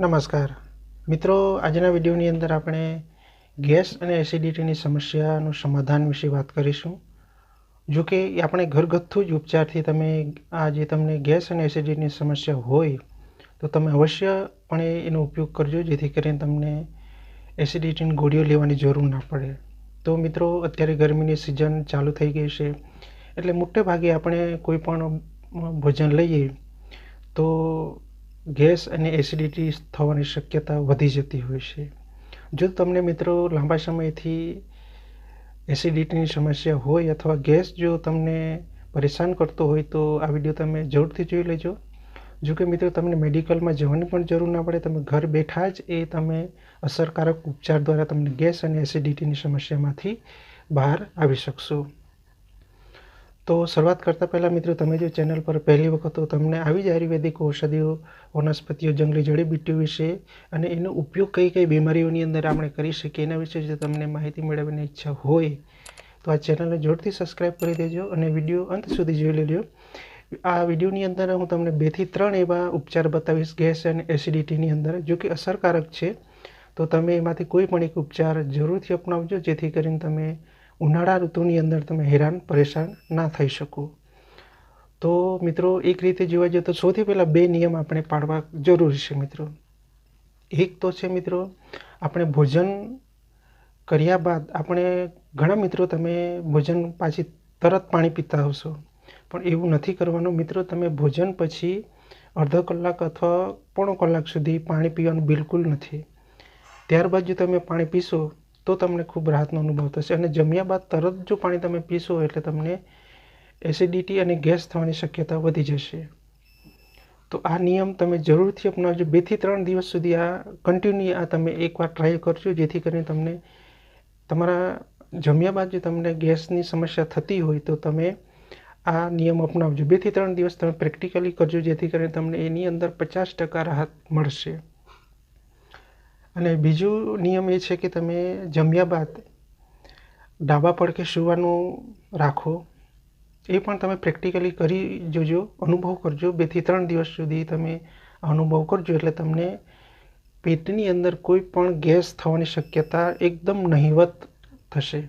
નમસ્કાર. મિત્રો, આજના વિડીયોની અંદર આપણે ગેસ અને એસિડિટીની સમસ્યાનું સમાધાન વિશે વાત કરીશું. જો કે આપણે ઘરગથ્થુ જ ઉપચારથી તમે આ જે તમને ગેસ અને એસિડિટીની સમસ્યા હોય, તો તમે અવશ્યપણે એનો ઉપયોગ કરજો, જેથી કરીને તમને એસિડિટીની ગોળીઓ લેવાની જરૂર ના પડે. તો મિત્રો, અત્યારે ગરમીની સિઝન ચાલુ થઈ ગઈ છે, એટલે મોટે ભાગે આપણે કોઈ પણ ભોજન લઈએ, તો ગેસ અને એસિડિટી થવાની શક્યતા વધી જતી હોય છે. જો તમને મિત્રો લાંબા સમયથી એસિડિટીની સમસ્યા હોય અથવા ગેસ જો તમને પરેશાન કરતો હોય તો આ વીડિયો તમે જરૂરથી જોઈ લેજો. જો કે મિત્રો તમને મેડિકલમાં જવાની પણ જરૂર ના પડે, તમે ઘર બેઠા જ એ તમે અસરકારક ઉપચાર દ્વારા તમને ગેસ અને એસિડિટીની સમસ્યામાંથી બહાર આવી શકશો. તો શરૂઆત કરતાં પહેલાં મિત્રો, તમે જો ચેનલ પર પહેલી વખત તો તમને આવી જ આયુર્વેદિક ઔષધિઓ વનસ્પતિઓ જંગલી જડીબુટ્ટીઓ વિશે અને એનો ઉપયોગ કઈ કઈ બીમારીઓની અંદર આપણે કરી શકીએ એના વિશે જો તમને માહિતી મેળવવાની ઈચ્છા હોય, તો આ ચેનલને જોરથી સબસ્ક્રાઈબ કરી દેજો અને વીડિયો અંત સુધી જોઈ લેજો. આ વિડીયોની અંદર હું તમને બેથી ત્રણ એવા ઉપચાર બતાવીશ, ગેસ અને એસિડિટીની અંદર, જો કે અસરકારક છે. તો તમે એમાંથી કોઈ પણ એક ઉપચાર જરૂરથી અપનાવજો, જેથી કરીને તમે ઉનાળા ઋતુની અંદર તમે હેરાન, પરેશાન ના થઈ શકો. તો મિત્રો, એક રીતે જોવા જઈએ તો સૌથી પહેલાં બે નિયમ આપણે પાડવા જરૂરી છે મિત્રો. એક તો છે મિત્રો, આપણે ભોજન કર્યા બાદ આપણે ઘણા મિત્રો તમે ભોજન પાછી તરત પાણી પીતા હશો. પણ એવું નથી કરવાનું. મિત્રો, તમે ભોજન પછી અડધો કલાક અથવા પોણો કલાક સુધી પાણી પીવાનું બિલકુલ નથી. ત્યારબાદ જો તમે પાણી પીશો તો તમને ખૂબ રાહતનો અનુભવ થશે. અને જમ્યા બાદ તરત જો પાણી તમે પીશો એટલે તમને એસિડિટી અને ગેસ થવાની શક્યતા વધી જશે. તો આ નિયમ તમે જરૂરથી અપનાવજો. બેથી ત્રણ દિવસ સુધી આ કન્ટિન્યુ આ તમે એકવાર ટ્રાય કરજો. જેથી કરીને તમને તમારા જમ્યા બાદ જો તમને ગેસની સમસ્યા થતી હોય તો તમે આ નિયમ અપનાવજો. બેથી ત્રણ દિવસ તમે પ્રેક્ટિકલી કરજો. જેથી કરીને તમને એની અંદર પચાસ ટકા રાહત મળશે. અને બીજું નિયમ એ છે કે તમે જમ્યા બાદ ડાબા પડકે સૂવાનું રાખો. એ પણ તમે પ્રેક્ટિકલી કરી જોજો, અનુભવ કરજો. બેથી ત્રણ દિવસ સુધી તમે અનુભવ કરજો એટલે તમને પેટની અંદર કોઈ પણ ગેસ થવાની શક્યતા એકદમ નહિવત થશે.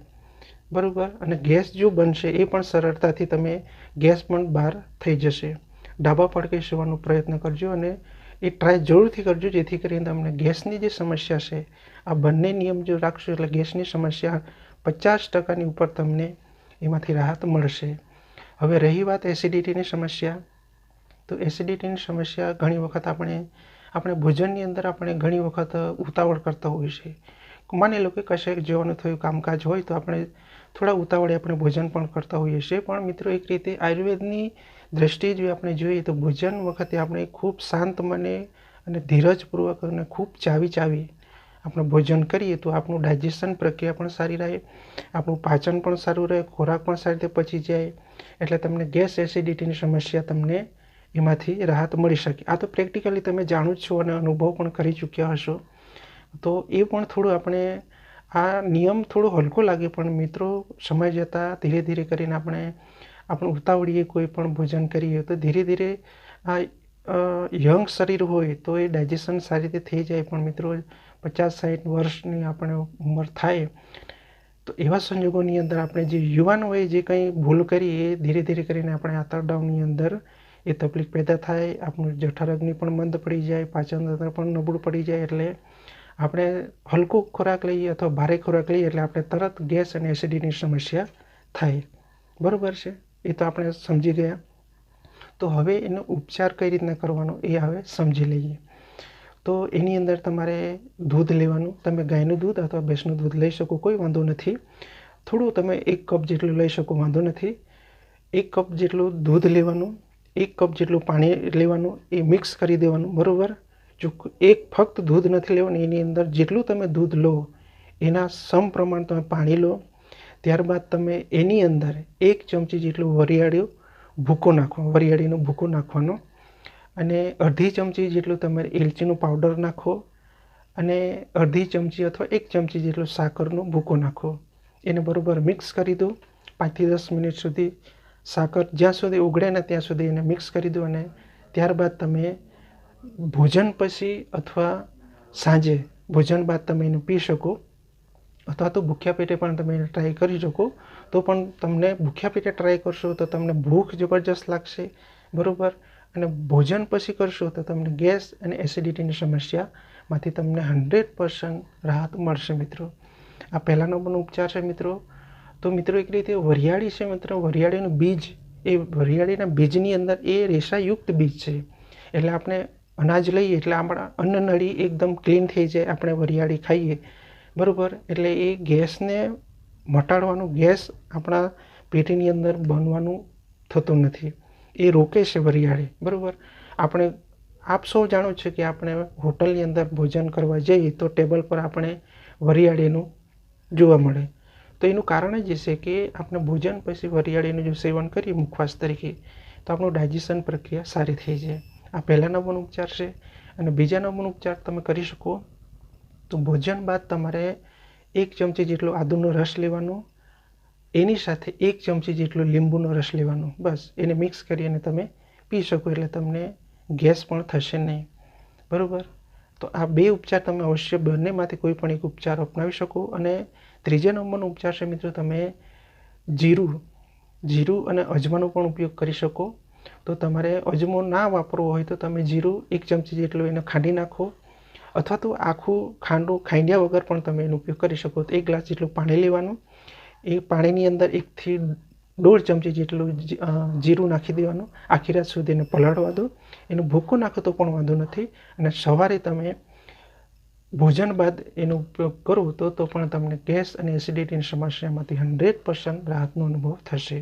બરાબર? અને ગેસ જો બનશે, એ પણ સરળતાથી તમે ગેસ પણ બહાર થઈ જશે. ડાબા પડકે સૂવાનો પ્રયત્ન કરજો અને એ ટ્રાય જરૂરથી કરજો, જેથી કરીને તમને ગેસની જે સમસ્યા છે, આ બંને નિયમ જો રાખશો એટલે ગેસની સમસ્યા પચાસ ટકાની ઉપર તમને એમાંથી રાહત મળશે. હવે રહી વાત એસિડિટીની સમસ્યા. તો એસિડિટીની સમસ્યા ઘણી વખત આપણે આપણે ભોજનની અંદર આપણે ઘણી વખત ઉતાવળ કરતા હોઈએ છીએ. માની લો કે કશેક જવાનું થયું કામકાજ હોય તો આપણે થોડા ઉતાવળે આપણે ભોજન પણ કરતા હોઈએ છીએ. પણ મિત્રો, એક રીતે આયુર્વેદની દ્રષ્ટિએ જો આપણે જોઈએ તો ભોજન વખતે આપણે ખૂબ શાંત મને અને ધીરજપૂર્વક અને ખૂબ ચાવી ચાવી આપણે ભોજન કરીએ તો આપણું ડાયજેશન પ્રક્રિયા પણ સારી રહે, આપણું પાચન પણ સારું રહે, ખોરાક પણ સારી રીતે પચી જાય, એટલે તમને ગેસ એસિડિટીની સમસ્યા તમને એમાંથી રાહત મળી શકે. આ તો પ્રેક્ટિકલી તમે જાણો જ છો અને અનુભવ પણ કરી ચૂક્યા હશો. તો એ પણ થોડું આપણે આ નિયમ થોડો હલકો લાગે પણ મિત્રો સમય જતાં ધીરે ધીરે કરીને આપણે આપણે ઉતાવળીએ કોઈ પણ ભોજન કરીએ તો ધીરે ધીરે આ યંગ શરીર હોય તો એ ડાયજેશન સારી રીતે થઈ જાય. પણ મિત્રો, પચાસ સાઠ વર્ષની આપણે ઉંમર થાય, તો એવા સંજોગોની અંદર આપણે જે યુવાન હોય જે કંઈ ભૂલ કરી એ ધીરે ધીરે કરીને આપણે આંતરડાઓની અંદર એ તકલીફ પેદા થાય. આપણું જઠરગ્નિ પણ મંદ પડી જાય, પાચન તંત્ર પણ નબળું પડી જાય. એટલે આપણે હલકો ખોરાક લઈએ અથવા ભારે ખોરાક લઈએ એટલે આપણે તરત ગેસ અને એસિડિટીની સમસ્યા થાય. બરાબર છે? એ તો આપણે સમજી ગયા. તો હવે એનો ઉપચાર કઈ રીતના કરવાનો એ હવે સમજી લઈએ. તો એની અંદર તમારે દૂધ લેવાનું. તમે ગાયનું દૂધ અથવા ભેંસનું દૂધ લઈ શકો, કોઈ વાંધો નથી. થોડું તમે એક કપ જેટલું લઈ શકો, વાંધો નથી. એક કપ જેટલું દૂધ લેવાનું, એક કપ જેટલું પાણી લેવાનું, એ મિક્સ કરી દેવાનું, બરાબર? જો એક ફક્ત દૂધ નથી લેવાનું, એની અંદર જેટલું તમે દૂધ લો, એના સમ પ્રમાણ તમે પાણી લો ત્યારબાદ તમે એની અંદર એક ચમચી જેટલું વરિયાળ્યું ભૂકો નાખવાનો વરિયાળીનો ભૂકો નાખવાનો અને અડધી ચમચી જેટલું તમારે એલચીનો પાવડર નાખો અને અડધી ચમચી અથવા એક ચમચી જેટલું સાકરનો ભૂકો નાખો. એને બરાબર મિક્સ કરી દો. પાંચથી દસ મિનિટ સુધી સાકર જ્યાં સુધી ઉગડે ને ત્યાં સુધી એને મિક્સ કરી દો અને ત્યારબાદ તમે ભોજન પછી અથવા સાંજે ભોજન બાદ તમે એને પી શકો. અથવા તો ભૂખ્યા પેટે પણ તમે ટ્રાય કરી શકો. તો પણ તમને ભૂખ્યા પેટે ટ્રાય કરશો તો તમને ભૂખ જબરજસ્ત લાગશે, બરાબર? અને ભોજન પછી કરશો તો તમને ગેસ અને એસિડિટીની સમસ્યામાંથી તમને હંડ્રેડ પર્સન્ટ રાહત મળશે મિત્રો. આ પહેલાંનો પણ ઉપચાર છે મિત્રો. તો મિત્રો એક રીતે વરિયાળી છે મિત્રો. વરિયાળીનું બીજ એ વરિયાળીના બીજની અંદર એ રેસાયુક્ત બીજ છે. એટલે આપણે અનાજ લઈએ એટલે આપણા અન્ન નળી એકદમ ક્લીન થઈ જાય, આપણે વરિયાળી ખાઈએ. બરાબર? એટલે એ ગેસને મટાડવાનું, ગેસ આપણા પેટીની અંદર બનવાનું થતું નથી. એ રોકે છે વરિયાળી, બરાબર? આપણે, આપ સૌ જાણો છો કે આપણે હોટલની અંદર ભોજન કરવા જઈએ તો ટેબલ પર આપણે વરિયાળીનું જોવા મળે. તો એનું કારણ જ છે કે આપણે ભોજન પછી વરિયાળીનું જો સેવન કરીએ મુખવાસ તરીકે, તો આપણું ડાયજેશન પ્રક્રિયા સારી થઈ જાય. આ પહેલા નંબરનો ઉપચાર છે અને બીજા નંબરનો ઉપચાર તમે કરી શકો. તો ભોજન બાદ તમારે એક ચમચી જેટલો આદુનો રસ લેવાનો, એની સાથે એક ચમચી જેટલો લીંબુનો રસ લેવાનો. બસ, એને મિક્સ કરી અને તમે પી શકો એટલે તમને ગેસ પણ થશે નહીં. બરાબર? તો આ બે ઉપચાર તમે અવશ્ય બંનેમાંથી કોઈ પણ એક ઉપચાર અપનાવી શકો અને ત્રીજા નંબરનો ઉપચાર છે મિત્રો તમે જીરું જીરું અને અજમાનો પણ ઉપયોગ કરી શકો. તો તમારે અજમો ના વાપરવો હોય તો તમે જીરું એક ચમચી જેટલું એને ખાંડી નાખો. અથવા તો આખું ખાંડું ખાંડ્યા વગર પણ તમે એનો ઉપયોગ કરી શકો. તો એક ગ્લાસ જેટલું પાણી લેવાનું. એ પાણીની અંદર એકથી દોઢ ચમચી જેટલું જીરું નાખી દેવાનું. આખી રાત સુધી એને પલાળવા દો. એનું ભૂકો નાખો તો પણ વાંધો નથી. અને સવારે તમે ભોજન બાદ એનો ઉપયોગ કરો તો તો પણ તમને ગેસ અને એસિડિટીની સમસ્યામાંથી હંડ્રેડ પર્સન્ટ રાહતનો અનુભવ થશે.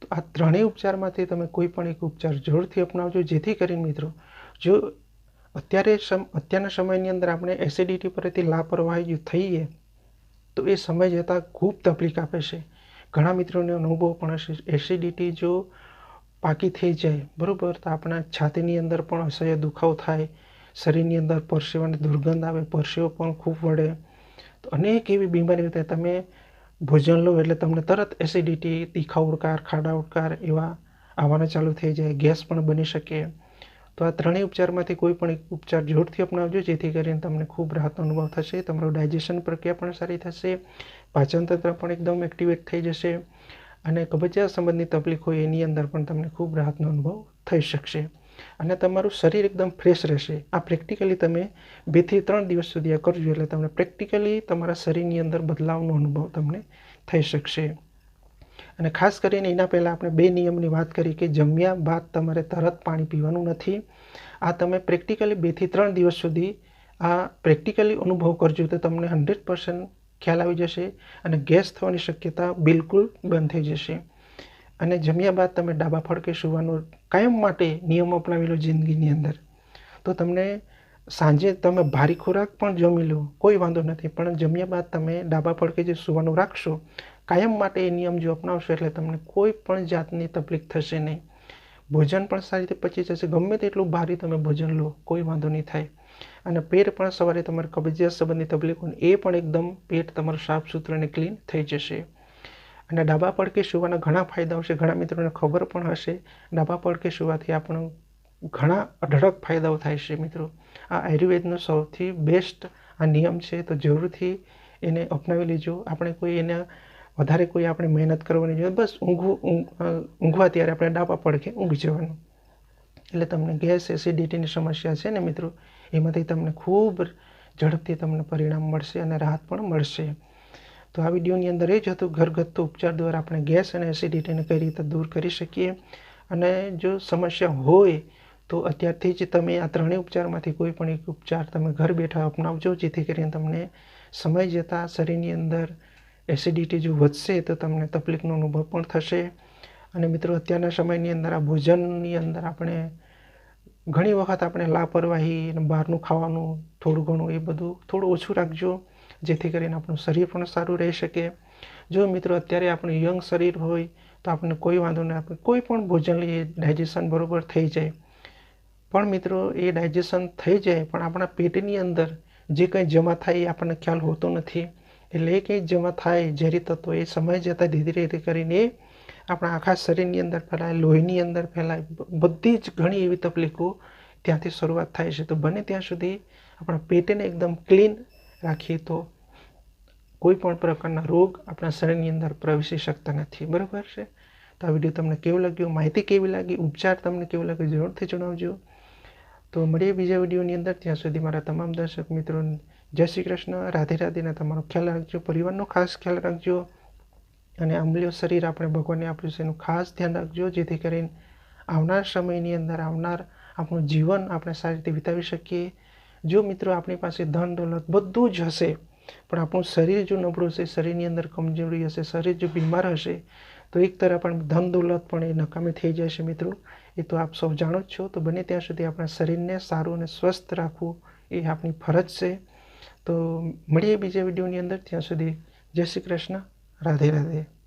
તો આ ત્રણેય ઉપચારમાંથી તમે કોઈ પણ એક ઉપચાર જરૂરથી અપનાવજો. જેથી કરીને મિત્રો, જો અત્યારે અત્યારના સમયની અંદર આપણે એસિડિટી પરથી લાપરવાહી થઈએ, તો એ સમય જતાં ખૂબ તકલીફ આપે છે. ઘણા મિત્રોને અનુભવ પણ હશે. એસિડિટી જો પાકી થઈ જાય, બરાબર, તો આપણા છાતીની અંદર પણ અસહ્ય દુખાવો થાય, શરીરની અંદર પરસેવાની દુર્ગંધ આવે, પરસેવો પણ ખૂબ વળે. તો અનેક એવી બીમારીઓ થાય તમે ભોજન લો એટલે તમને તરત એસિડિટી તીખા ઉડકાર ખાડા ઉડકાર એવા આવવાના ચાલુ થઈ જાય, ગેસ પણ બની શકે. તો આ ત્રણેય ઉપચારમાંથી કોઈ પણ ઉપચાર જોરથી અપનાવજો, જેથી કરીને તમને ખૂબ રાહતનો અનુભવ થશે, તમારું ડાયજેશન પ્રક્રિયા પણ સારી થશે, પાચનતંત્ર પણ એકદમ એક્ટિવેટ થઈ જશે અને કબજિયાત સંબંધની તકલીફ હોય એની અંદર પણ તમને ખૂબ રાહતનો અનુભવ થઈ શકશે. અને તમારું શરીર એકદમ ફ્રેશ રહેશે. આ પ્રેક્ટિકલી તમે બેથી ત્રણ દિવસ સુધી આ કરજો એટલે તમને પ્રેક્ટિકલી તમારા શરીરની અંદર બદલાવનો અનુભવ તમને થઈ શકશે. અને ખાસ કરીને એના પહેલાં આપણે બે નિયમની વાત કરી કે જમ્યા બાદ તમારે તરત પાણી પીવાનું નથી. આ તમે પ્રેક્ટિકલી બેથી ત્રણ દિવસ સુધી આ પ્રેક્ટિકલી અનુભવ કરજો તો તમને હંડ્રેડ પર્સન્ટ ખ્યાલ આવી જશે અને ગેસ થવાની શક્યતા બિલકુલ બંધ થઈ જશે. અને જમ્યા બાદ તમે ડાબા ફડકે સુવાનો કાયમ માટે નિયમ અપનાવેલો જિંદગીની અંદર. તો તમને સાંજે તમે ભારી ખોરાક પણ જમી લો, કોઈ વાંધો નથી. પણ જમ્યા બાદ તમે ડાબા પડકે જે સુવાનું રાખશો, કાયમ માટે એ નિયમ જો અપનાવશો એટલે તમને કોઈ પણ જાતની તકલીફ થશે નહીં. ભોજન પણ સારી રીતે પચી જશે. ગમે તેટલું ભારી તમે ભોજન લો, કોઈ વાંધો નહીં થાય. અને પેટ પણ સવારે તમારે કબજિયાત સંબંધની તકલીફ એ પણ એકદમ પેટ તમારું સાફ સુથરું અને ક્લીન થઈ જશે. અને ડાબા પડકે સુવાના ઘણા ફાયદાઓ છે. ઘણા મિત્રોને ખબર પણ હશે. ડાબા પડકે સુવાથી આપણો ઘણા અઢળક ફાયદાઓ થાય છે મિત્રો. આ આયુર્વેદનો સૌથી બેસ્ટ આ નિયમ છે, તો જરૂરથી એને અપનાવી લેજો. આપણે કોઈ એને વધારે કોઈ આપણે મહેનત કરવાની જોઈએ બસ ઊંઘવું ઊંઘવા ત્યારે આપણે ડાબા પડકે ઊંઘી જવાનું. એટલે તમને ગેસ એસિડિટીની સમસ્યા છે ને મિત્રો, એમાંથી તમને ખૂબ ઝડપથી તમને પરિણામ મળશે અને રાહત પણ મળશે. તો આ વિડીયોની અંદર એ જ હતું, ઘરગથ્થુ ઉપચાર દ્વારા આપણે ગેસ અને એસિડિટીને કઈ રીતે દૂર કરી શકીએ અને જો સમસ્યા હોય તો અત્યારથી જ તમે આ ત્રણેય ઉપચારમાંથી કોઈ પણ એક ઉપચાર તમે ઘર બેઠા અપનાવજો, જેથી કરીને તમને સમય જતાં શરીરની અંદર એસિડિટી જો વધશે તો તમને તકલીફનો અનુભવ પણ થશે. અને મિત્રો, અત્યારના સમયની અંદર આ ભોજનની અંદર આપણે ઘણી વખત આપણે લાપરવાહી અને બહારનું ખાવાનું થોડું ઘણું એ બધું થોડું ઓછું રાખજો, જેથી કરીને આપણું શરીર પણ સારું રહી શકે. જો મિત્રો, અત્યારે આપણું યંગ શરીર હોય તો આપણને કોઈ વાંધો નહીં આપણે કોઈ પણ ભોજન લઈએ ડાયજેશન બરાબર થઈ જાય. પણ મિત્રો, એ ડાયજેશન થઈ જાય, પણ આપણા પેટની અંદર જે કંઈ જમા થાય એ આપણને ખ્યાલ હોતો નથી. એટલે એ કંઈ જમા થાય, ઝેરી તત્વો એ સમય જતાં ધીરે ધીરે કરીને આપણા આખા શરીરની અંદર ફેલાય, લોહીની અંદર ફેલાય બધી જ ઘણી એવી તકલીફો ત્યાંથી શરૂઆત થાય છે. તો બને ત્યાં સુધી આપણા પેટને એકદમ ક્લીન રાખીએ તો કોઈ પણ પ્રકારના રોગ આપણા શરીરની અંદર પ્રવેશી શકતા નથી. બરાબર છે? તો આ વીડિયો તમને કેવો લાગ્યો? માહિતી કેવી લાગી? ઉપચાર તમને કેવો લાગ્યો જરૂરથી જણાવજો. તો મળીએ બીજા વિડીયોની અંદર. ત્યાં સુધી મારા તમામ દર્શક મિત્રોને જય શ્રી કૃષ્ણ. રાધે રાધેના તમારો ખ્યાલ રાખજો. પરિવારનો ખાસ ખ્યાલ રાખજો. અને અમૂલ્ય શરીર આપણે ભગવાનને આપ્યું છે એનું ખાસ ધ્યાન રાખજો. જેથી કરીને આવનાર સમયની અંદર આવનાર આપણું જીવન આપણે સારી રીતે વિતાવી શકીએ. જો મિત્રો આપણી પાસે ધન દોલત બધું જ હશે, પણ આપણું શરીર જો નબળું હશે, શરીરની અંદર કમજોરી હશે, શરીર જો બીમાર હશે તો એક તરફ પણ ધન દોલત પણ એ નકામી થઈ જશે મિત્રો. એ તો આપ સૌ જાણો જ છો. તો બને ત્યાં સુધી આપણા શરીરને સારું અને સ્વસ્થ રાખવું એ આપણી ફરજ છે. તો મળીએ બીજા વિડીયોની અંદર. ત્યાં સુધી જય શ્રી કૃષ્ણ. રાધે રાધે.